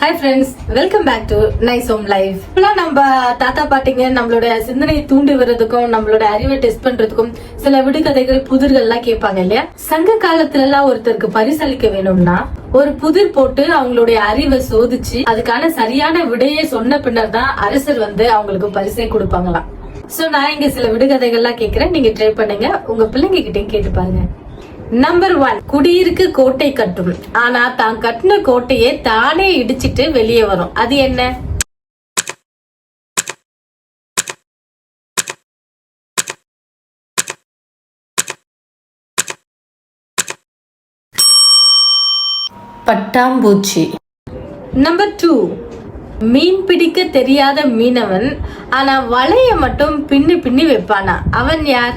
Hi friends welcome back to nice home life இப்பெல்லாம் நம்ம தாத்தா பாட்டிங்க நம்மளோட சிந்தனையை தூண்டி வர்றதுக்கும் நம்மளோட அறிவை டெஸ்ட் பண்றதுக்கும் சில விடுகதைகள் புதிர்கள்லாம் கேட்பாங்க இல்லையா? சங்க காலத்துல எல்லாம் ஒருத்தருக்கு பரிசளிக்க வேணும்னா ஒரு புதிர் போட்டு அவங்களுடைய அறிவை சோதிச்சு அதுக்கான சரியான விடையை சொன்ன பின்னர் தான் அரசர் வந்து அவங்களுக்கு பரிசை கொடுப்பாங்களாம். சோ நான் இங்க சில விடுகதைகள்லாம் கேக்குறேன் நீங்க ட்ரை பண்ணுங்க. உங்க பிள்ளைங்க கிட்டயும் கேட்டு பாருங்க. நம்பர் ஒன் குடியிருக்கு கோட்டை கட்டும். ஆனா தான் கட்டின கோட்டையை தானே இடிச்சிட்டு வெளியே வரும். அது என்ன? பட்டாம்பூச்சி. நம்பர் டூ மீன் பிடிக்க தெரியாத மீனவன் ஆனா வலைய மட்டும் பின்னு பின்னி வைப்பானா. அவன் யார்?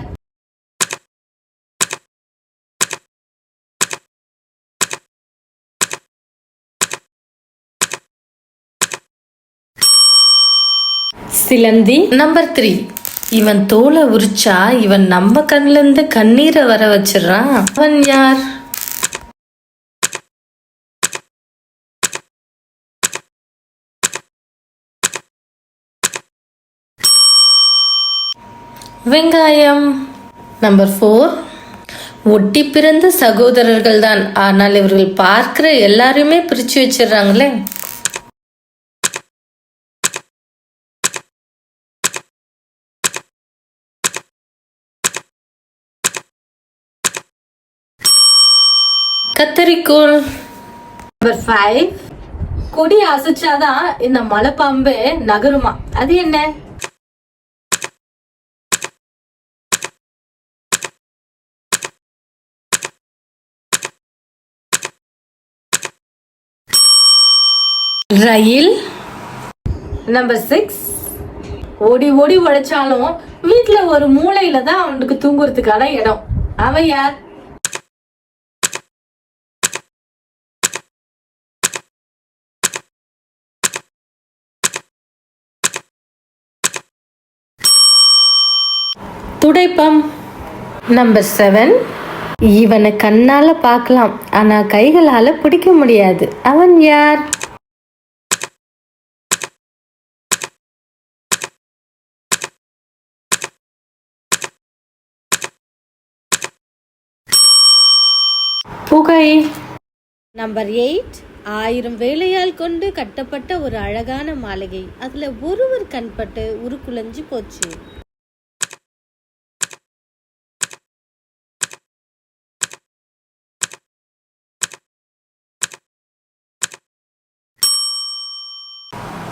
சிலந்தி. நம்பர் த்ரீ இவன் தோலை உரிச்சா இவன் நம்ம கண்ணுல இருந்து கண்ணீரை வர வச்சிடறான். அவன் யார்? வெங்காயம். நம்பர் ஃபோர் ஒட்டி பிறந்த சகோதரர்கள் தான் ஆனால் இவர்கள் பார்க்கிற எல்லாரையுமே பிரிச்சு வச்சிடுறாங்களே. கத்தரிக்கோல் நம்பர் ஃபைவ் கொடி அசைச்சாதான் இந்த மலைப்பாம்பு நகருமா? அது என்ன? ரயில். நம்பர் சிக்ஸ் ஓடி ஓடி உழைச்சாலும் வீட்ல ஒரு மூலையில தான் அவனுக்கு தூங்குறதுக்கான இடம். அவன் யார்? துடைப்பம். நம்பர் செவன் இவனை கண்ணால பார்க்கலாம். ஆனா கைகளால பிடிக்க முடியாது. அவன் யார்? புகை. நம்பர் எயிட் ஆயிரம் வேலையால் கொண்டு கட்டப்பட்ட ஒரு அழகான மாளிகை. அதுல ஒருவர் கண்பட்டு உருக்குலைஞ்சு போச்சு.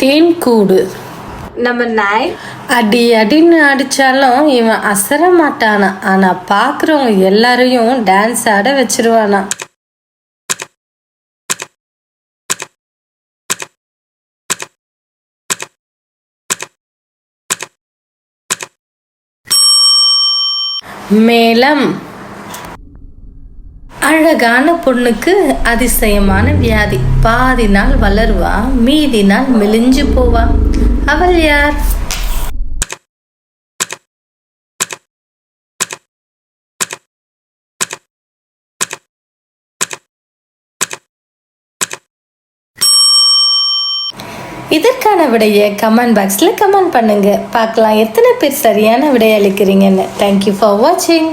தேன் கூடு. நம்ம நாய் அடி அடின்னு அடிச்சாலும் இவன் அசர மாட்டானா. ஆனா பாக்குறவங்க எல்லாரையும் டான்ஸ் ஆட வச்சிருவானா. மேலம் அழகான பொண்ணுக்கு அதிசயமான வியாதி. பாதி நாள் வளருவா மீதி நாள் மெலிஞ்சு போவா. அவள் யார்? இதற்கான விடையை கமெண்ட் பாக்ஸில் கமெண்ட் பண்ணுங்க. பார்க்கலாம் எத்தனை பேர் சரியான விடை அளிக்கிறீங்கன்னு. தேங்க்யூ ஃபார் வாட்சிங்